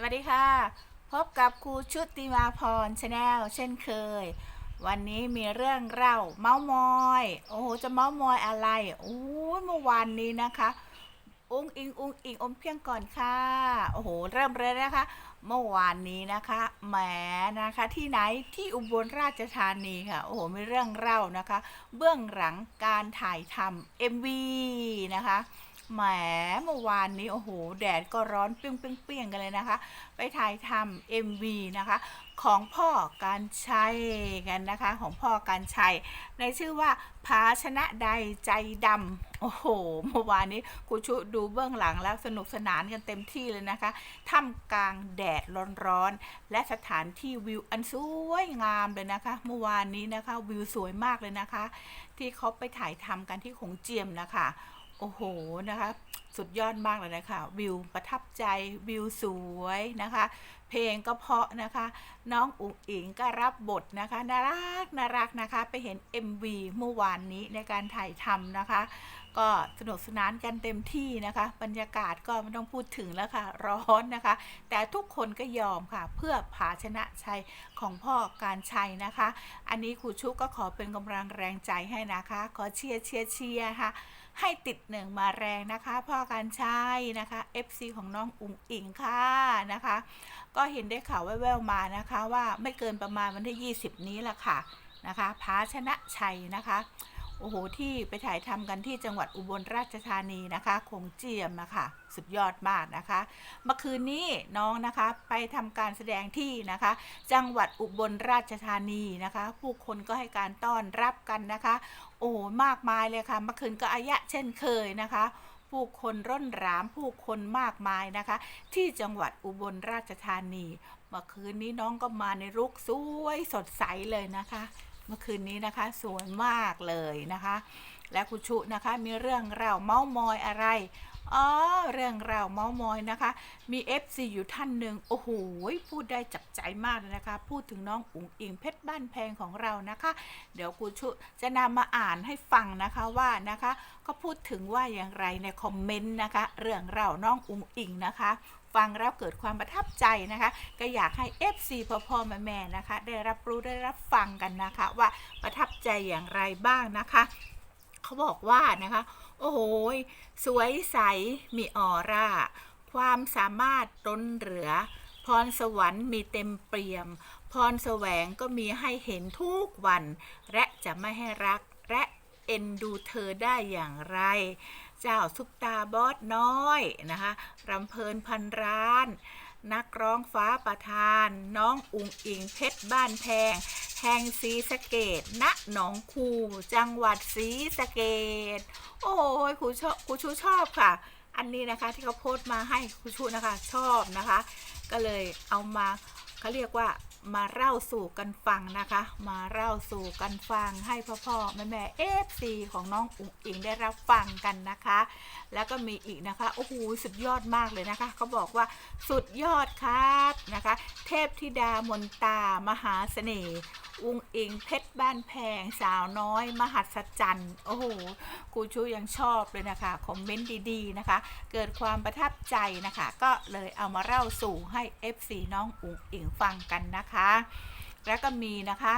สวัสดีค่ะ พบกับครูชุติมาพรชาแนลเช่นเคย วันนี้มีเรื่องเล่าเมาส์มอย โอ้โหจะเมาส์มอยอะไรโอ้ยเมื่อวานนี้นะคะ อุ้งอิงอุ้งอิงอมเพียงก่อนค่ะ โอ้โหเริ่มเลยนะคะ เมื่อวานนี้นะคะแหมนะคะที่ไหนที่อุบลราชธานีค่ะโอ้โหมีเรื่องเล่านะคะ เบื้องหลังการถ่ายทำ MV นะคะ แหมเมื่อวานนี้โอ้โหแดดก็ร้อนเปรี้ยงเปียงเปียงกันเลยนะคะ ไปถ่ายทำ MV นะคะ ของพ่อการชัยกันนะคะ ของพ่อการชัย ในชื่อว่าภาชนะใดใจดำโอ้โห เมื่อวานนี้ครูชุดูเบื้องหลังแล้วสนุกสนานกันเต็มที่เลยนะคะท่ามกลางแดดร้อนๆและสถานที่วิวอันสวยงามเลยนะคะ เมื่อวานนี้นะคะวิวสวยมากเลยนะคะ ที่เขาไปถ่ายทำกันที่ขงเจียมนะคะ โอ้โหนะคะ สุดยอดมากเลยนะคะ วิวประทับใจวิวสวยนะคะ เพลงก็เพราะนะคะ น้องอุ๋งอิงก็รับบทนะคะน่ารักน่ารักนะคะ ไปเห็น MV เมื่อวานนี้ในการถ่ายทำนะคะ ก็สนุกสนานกันเต็มที่นะคะ บรรยากาศก็ไม่ต้องพูดถึงแล้วค่ะ ร้อนนะคะ แต่ทุกคนก็ยอมค่ะ เพื่อผาชนะชัยของพ่อการชัยนะคะ อันนี้ครูชุกก็ขอเป็นกำลังแรงใจให้นะคะ ขอเชียร์เชียร์เชียร์ค่ะ ให้ติดหนึ่งมาแรงนะคะ พ่อการชัยนะคะ FC ของน้องอุ๋งอิงค่ะนะคะ ก็เห็นได้ข่าวแว่วๆมานะคะ ว่าไม่เกินประมาณวันที่ 20 นี้แหละค่ะนะคะพาชนะชัยนะคะ โอ้โห ที่ไปถ่ายทำกันที่จังหวัดอุบลราชธานีนะคะ คงเจียมนะคะสุดยอดมากนะคะ เมื่อคืนนี้น้องนะคะไปทำการแสดงที่นะคะ จังหวัดอุบลราชธานีนะคะ ผู้คนก็ให้การต้อนรับกันนะคะ โอ้โหมากมายเลยค่ะ เมื่อคืนก็อายะเช่นเคยนะคะผู้คนร่นรามผู้คนมากมายนะคะ ที่จังหวัดอุบลราชธานี เมื่อคืนนี้น้องก็มาในรุกสวยสดใสเลยนะคะ เมื่อคืนนี้นะคะ สวยมากเลยนะคะ และคุณชุนะคะมีเรื่องเล่าเมาส์มอยอะไรอ๋อเรื่องเล่าเมาส์มอยนะคะ มี FC อยู่ท่านหนึ่งโอ้โหพูดได้จับใจมากเลยนะคะ พูดถึงน้องอุ๋งอิงเพชรบ้านแพงของเรานะคะ เดี๋ยวครูชุจะนำมาอ่านให้ฟังนะคะว่านะคะ ก็พูดถึงว่าอย่างไรในคอมเมนต์นะคะ เรื่องเล่าน้องอุ๋งอิงนะคะ ฟังแล้วเกิดความประทับใจนะคะ ก็อยากให้ FC พอพอแม่แม่นะคะ ได้รับรู้ได้รับฟังกันนะคะ ว่าประทับใจอย่างไรบ้างนะคะเขาบอกว่านะคะ โอ้โหสวยใสมีออร่า ความสามารถล้นเหลือ พรสวรรค์มีเต็มเปี่ยม พรแสวงก็มีให้เห็นทุกวัน และจะไม่ให้รักและเอ็นดูเธอได้อย่างไร เจ้าซุปตาบอสน้อยนะคะรำเพลินพันร้าน นักร้องฟ้าประธาน น้องอุงอิงเพชรบ้านแพงแห่งศรีสะเกดณหนองคูจังหวัดศรีสะเกดโอ้ยครูชอบครูชูชอบค่ะ อันนี้นะคะที่เขาโพสต์มาให้ครูชูนะคะชอบนะคะ ก็เลยเอามาเขาเรียกว่า มาเล่าสู่กันฟังนะคะ มาเล่าสู่กันฟังให้พ่อพ่อแม่แม่เอฟซีของน้องอุ๋งอิงได้รับฟังกันนะคะ แล้วก็มีอีกนะคะโอ้โหสุดยอดมากเลยนะคะเขาบอกว่าสุดยอดครับนะคะ เทพธิดามนตามหาเสน่ห์อุงอิงเพชรบ้านแพงสาวน้อย มหัศจรรย์โอ้โหครูชูยังชอบเลยนะคะคอมเมนต์ดีๆนะคะ เกิดความประทับใจนะคะ ก็เลยเอามาเล่าสู่ให้ FC น้องอุงอิงฟังกันนะคะแล้วก็มีนะคะ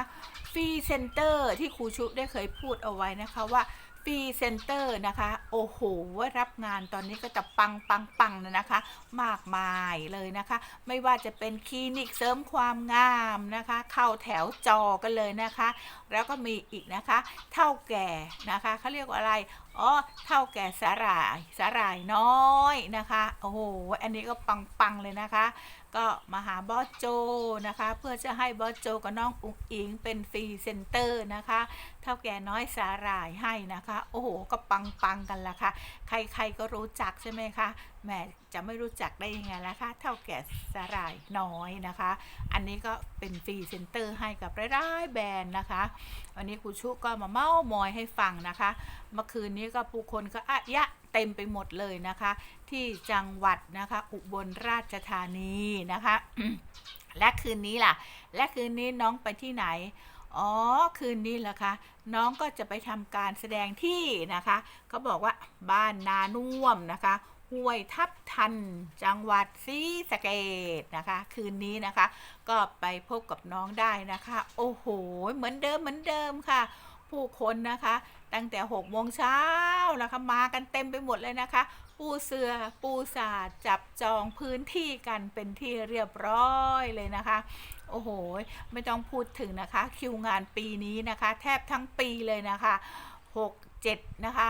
ฟรีเซนเตอร์ที่ครูชุได้เคยพูดเอาไว้นะคะว่าฟรีเซนเตอร์นะคะ โอ้โหว่ารับงานตอนนี้ก็จะปังปังปังเลยนะคะ มากมายเลยนะคะ ไม่ว่าจะเป็นคลินิกเสริมความงามนะคะ เข้าแถวจอกันเลยนะคะ แล้วก็มีอีกนะคะเท่าแก่นะคะเขาเรียกว่าอะไรอ๋อเท่าแก่สาหร่ายสาหร่ายน้อยนะคะโอ้โหอันนี้ก็ปังๆเลยนะคะ ก็มาหาบอสโจนะคะ เพื่อจะให้บอสโจกับน้องอุ๋งอิงเป็นฟรีเซนเตอร์นะคะ เท่าแก่น้อยสาหร่ายให้นะคะ โอ้โห ก็ปังๆกันละค่ะ ใครๆก็รู้จักใช่ไหมคะแหมจะไม่รู้จักได้ยังไงล่ะคะ เท่าแก่สาหร่ายน้อยนะคะ อันนี้ก็เป็นฟรีเซนเตอร์ให้กับหลายๆแบรนด์นะคะ วันนี้ครูชุก็มาเม้ามอยให้ฟังนะคะ เมื่อคืนนี้ก็ผู้คนก็อะยะ เต็มไปหมดเลยนะคะ ที่จังหวัดนะคะ อุบลราชธานีนะคะ และคืนนี้ล่ะ และคืนนี้น้องไปที่ไหนอ๋อคืนนี้เหรอคะน้องก็จะไปทำการแสดงที่นะคะเขาบอกว่าบ้านนานุ่วมนะคะห้วยทับทันจังหวัดศรีสะเกดนะคะ คืนนี้นะคะ ก็ไปพบกับน้องได้นะคะ โอ้โห เหมือนเดิมเหมือนเดิมค่ะ ผู้คนนะคะ ตั้งแต่6โมงเช้านะคะมากันเต็มไปหมดเลยนะคะ ปูเสือปูสาดจับจองพื้นที่กันเป็นที่เรียบร้อยเลยนะคะ โอ้โห ไม่ต้องพูดถึงนะคะ คิวงานปีนี้นะคะ แทบทั้งปีเลยนะคะ 6 7 นะคะ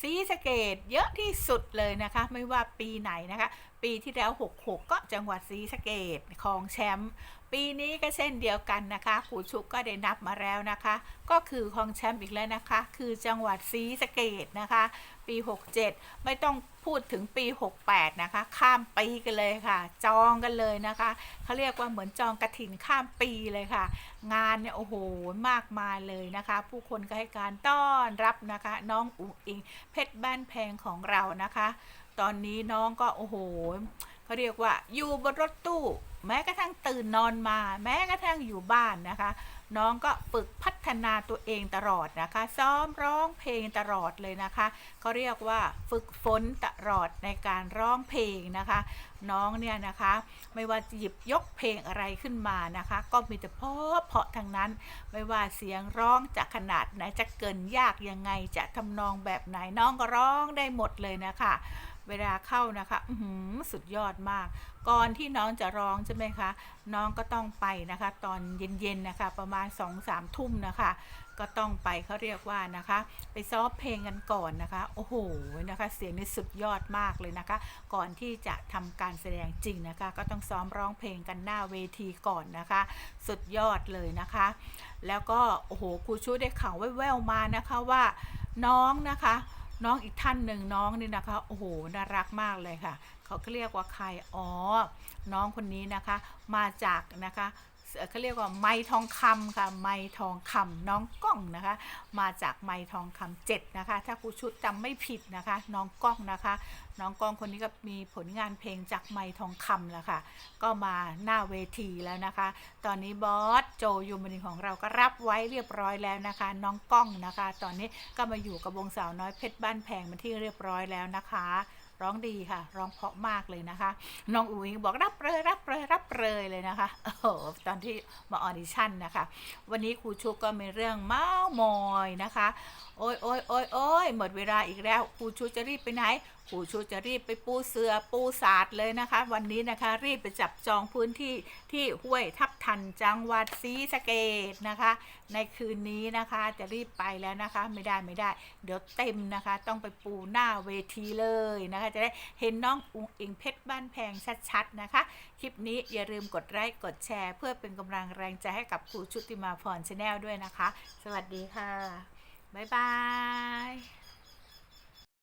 ซีสเกตเยอะที่สุดเลยนะคะ ไม่ว่าปีไหนนะคะ ปีที่แล้ว 66 ก็จังหวัดศรีสะเกดของแชมป์ปีนี้ก็เช่นเดียวกันนะคะครูชุกก็ได้นับมาแล้วนะคะ ก็คือของแชมป์อีกแล้วนะคะ คือจังหวัดศรีสะเกดนะคะ ปี 67 ไม่ต้องพูดถึงปี 68 นะคะ ข้ามปีกันเลยค่ะ จองกันเลยนะคะเขาเรียกว่าเหมือนจองกระถินข้ามปีเลยค่ะ งานเนี่ยโอ้โหมากมายเลยนะคะ ผู้คนก็ให้การต้อนรับนะคะ น้องอุ๋งอิงเพชรบ้านแพงของเรานะคะ ตอนนี้น้องก็โอ้โหเขาเรียกว่าอยู่บนรถตู้ แม้กระทั่งตื่นนอนมา แม้กระทั่งอยู่บ้านนะคะ น้องก็ฝึกพัฒนาตัวเองตลอดนะคะ ซ้อมร้องเพลงตลอดเลยนะคะเขาเรียกว่าฝึกฝนตลอดในการร้องเพลงนะคะ น้องเนี่ยนะคะ ไม่ว่าจะหยิบยกเพลงอะไรขึ้นมานะคะ ก็มีแต่เพาะเพาะทั้งนั้น ไม่ว่าเสียงร้องจะขนาดไหนจะเกินยากยังไงจะทำนองแบบไหนน้องก็ร้องได้หมดเลยนะคะ เวลาเข้านะคะอือหือสุดยอดมาก ก่อนที่น้องจะร้องใช่ไหมคะ น้องก็ต้องไปนะคะ ตอนเย็นๆนะคะ ประมาณ2อสามทุ่มนะคะ ก็ต้องไปเขาเรียกว่านะคะ ไปซ้อมเพลงกันก่อนนะคะ โอ้โหนะคะ เสียงนี่สุดยอดมากเลยนะคะ ก่อนที่จะทำการแสดงจริงนะคะ ก็ต้องซ้อมร้องเพลงกันหน้าเวทีก่อนนะคะ สุดยอดเลยนะคะ แล้วก็โอ้โหครูชูได้ข่าวแว่วๆมานะคะว่าน้องนะคะ น้องอีกท่านหนึ่งน้องนี่นะคะโอ้โหน่ารักมากเลยค่ะ เขาเรียกว่าใครอ๋อน้องคนนี้นะคะ มาจากนะคะ เขาเรียกว่าไม้ทองคำค่ะ ไม้ทองคำน้องก้องนะคะ มาจากไม้ทองคำเจ็ดนะคะ ถ้าครูชุดจำไม่ผิดนะคะ น้องก้องนะคะ น้องก้องคนนี้ก็มีผลงานเพลงจากไม้ทองคำแล้วค่ะ ก็มาหน้าเวทีแล้วนะคะ ตอนนี้บอสโจยูมนินของเราก็รับไว้เรียบร้อยแล้วนะคะ น้องก้องนะคะ ตอนนี้ก็มาอยู่กับวงสาวน้อยเพชรบ้านแพงเป็นที่เรียบร้อยแล้วนะคะ ร้องดีค่ะ ร้องเพราะมากเลยนะคะ น้องอุ๋ยบอกรับเลยรับเลยรับเลยเลยนะคะโอ้โหตอนที่มาออดิชั่นนะคะ วันนี้ครูชุกก็มีเรื่องเมาส์มอยนะคะ โอ้ยโอ้ยโอ้ยโอ้ยหมดเวลาอีกแล้วครูชุจะรีบไปไหนครูชุจะรีบไปปูเสือปูสาดเลยนะคะ วันนี้นะคะรีบไปจับจองพื้นที่ที่ห้วยทับทันจังหวัดศรีสะเกดนะคะ ในคืนนี้นะคะจะรีบไปแล้วนะคะ ไม่ได้ไม่ได้ เดี๋ยวเต็มนะคะ ต้องไปปูหน้าเวทีเลยนะคะนะคะจะได้เห็นน้องอุงอิงเพชรบ้านแพงชัดๆนะคะ คลิปนี้อย่าลืมกดไลค์กดแชร์ เพื่อเป็นกำลังแรงใจให้กับครูชุติมาพรชาแนลด้วยนะคะ สวัสดีค่ะ บ๊ายบาย